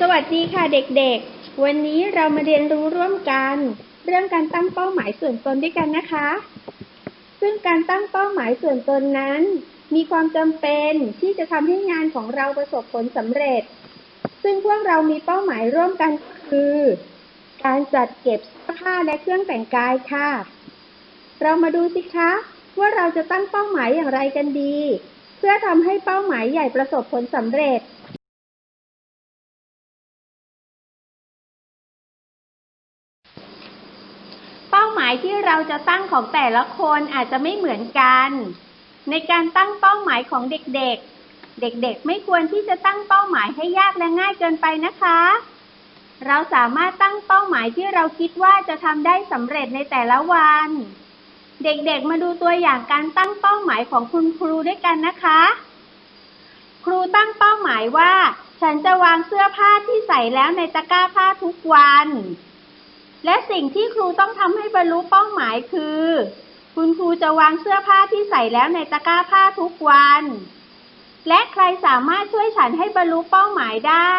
สวัสดีค่ะเด็กๆ วันนี้เรามาเรียนรู้ร่วมกัน เรื่องการตั้งเป้าหมายส่วนตนด้วยกันนะคะ ซึ่งการตั้งเป้าหมายส่วนตนนั้น มีความจำเป็นที่จะทำให้งานของเราประสบผลสำเร็จ ซึ่งพวกเรามีเป้าหมายร่วมกันคือ การจัดเก็บเสื้อผ้าและเครื่องแต่งกายค่ะ เรามาดูสิคะ ว่าเราจะตั้งเป้าหมายอย่างไรกันดี เพื่อทำให้เป้าหมายใหญ่ประสบผลสำเร็จ หมายที่เราจะตั้งของแต่ละคนอาจจะไม่เหมือนกัน ในการตั้งเป้าหมายของเด็กๆ เด็กๆ ไม่ควรที่จะตั้งเป้าหมายให้ยากและง่ายเกินไปนะคะ เราสามารถตั้งเป้าหมายที่เราคิดว่าจะทำได้สำเร็จในแต่ละวัน เด็กๆ มาดูตัวอย่างการตั้งเป้าหมายของคุณครูด้วยกันนะคะ ครูตั้งเป้าหมายว่า ฉันจะวางเสื้อผ้าที่ใส่แล้วในตะกร้าผ้าทุกวัน และสิ่งที่ครูต้องทำให้บรรลุเป้าหมายคือ คุณครูจะวางเสื้อผ้าที่ใส่แล้วในตะกร้าผ้าทุกวัน และใครสามารถช่วยฉันให้บรรลุเป้าหมายได้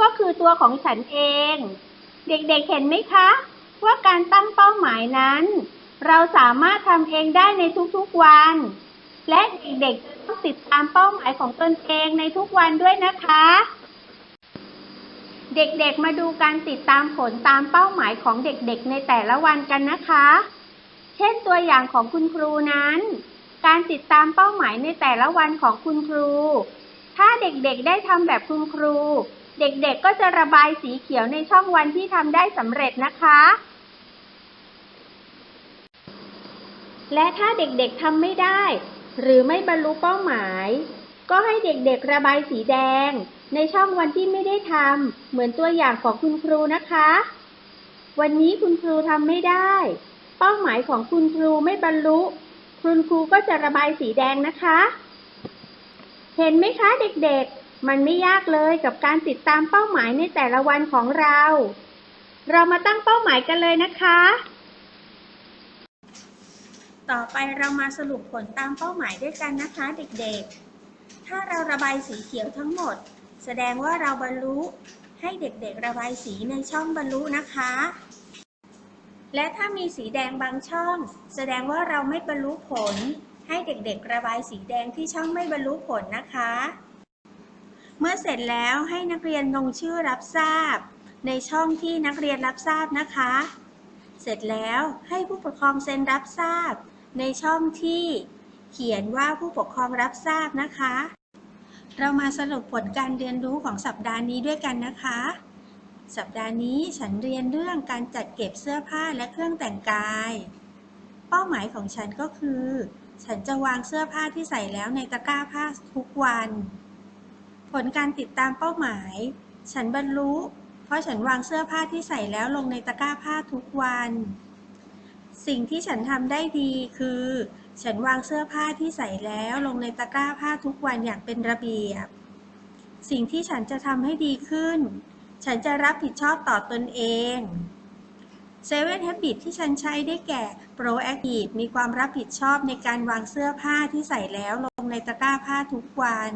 ก็คือตัวของฉันเอง เด็กๆเห็นไหมคะ ว่าการตั้งเป้าหมายนั้น เราสามารถทำเองได้ในทุกๆวัน และเด็กๆต้องติดตามเป้าหมายของตนเองในทุกวันด้วยนะคะ เด็กๆมาดูการติดตามผลตามเป้าหมายของเด็กๆ ในแต่ละวันกันนะคะ เช่นตัวอย่างของคุณครูนั้น การติดตามเป้าหมายในแต่ละวันของคุณครู ถ้าเด็กๆได้ทำแบบคุณครู เด็กๆก็จะระบายสีเขียวในช่องวันที่ทำได้สำเร็จนะคะ และถ้าเด็กๆทำไม่ได้ หรือไม่บรรลุเป้าหมาย ก็ให้เด็กๆระบายสีแดง ในช่องวันที่ไม่ได้ทำเหมือนตัวอย่างของคุณครูนะคะ วันนี้คุณครูทำไม่ได้ เป้าหมายของคุณครูไม่บรรลุ คุณครูก็จะระบายสีแดงนะคะ เห็นไหมคะเด็กๆ มันไม่ยากเลยกับการติดตามเป้าหมายในแต่ละวันของเรา เรามาตั้งเป้าหมายกันเลยนะคะ ต่อไปเรามาสรุปผลตามเป้าหมายด้วยกันนะคะ เด็กๆ ถ้าเราระบายสีเขียวทั้งหมด แสดงว่าเราบรรลุให้เด็กๆระบายสีในช่องบรรลุนะคะ และถ้ามีสีแดงบางช่อง แสดงว่าเราไม่บรรลุผล ให้เด็กๆระบายสีแดงที่ช่องไม่บรรลุผลนะคะ เมื่อเสร็จแล้วให้นักเรียนลงชื่อรับทราบ ในช่องที่นักเรียนรับทราบนะคะ เสร็จแล้วให้ผู้ปกครองเซ็นรับทราบ ในช่องที่เขียนว่าผู้ปกครองรับทราบนะคะ เรามาสรุปผลการเรียนรู้ของสัปดาห์นี้ด้วยกันนะคะ สัปดาห์นี้ฉันเรียนเรื่องการจัดเก็บเสื้อผ้าและเครื่องแต่งกาย เป้าหมายของฉันก็คือ ฉันจะวางเสื้อผ้าที่ใส่แล้วในตะกร้าผ้าทุกวัน ผลการติดตามเป้าหมาย ฉันบรรลุ เพราะฉันวางเสื้อผ้าที่ใส่แล้วลงในตะกร้าผ้าทุกวัน สิ่งที่ฉันทำได้ดีคือ ฉันวางเสื้อผ้าที่ใส่แล้วลงในตะกร้าผ้าทุกวันอย่างเป็นระเบียบ สิ่งที่ฉันจะทำให้ดีขึ้น ฉันจะรับผิดชอบต่อตนเองเซเว่นแฮบิตที่ฉันใช้ได้แก่ Proactive มีความรับผิดชอบในการวางเสื้อผ้าที่ใส่แล้วลงในตะกร้าผ้าทุกวัน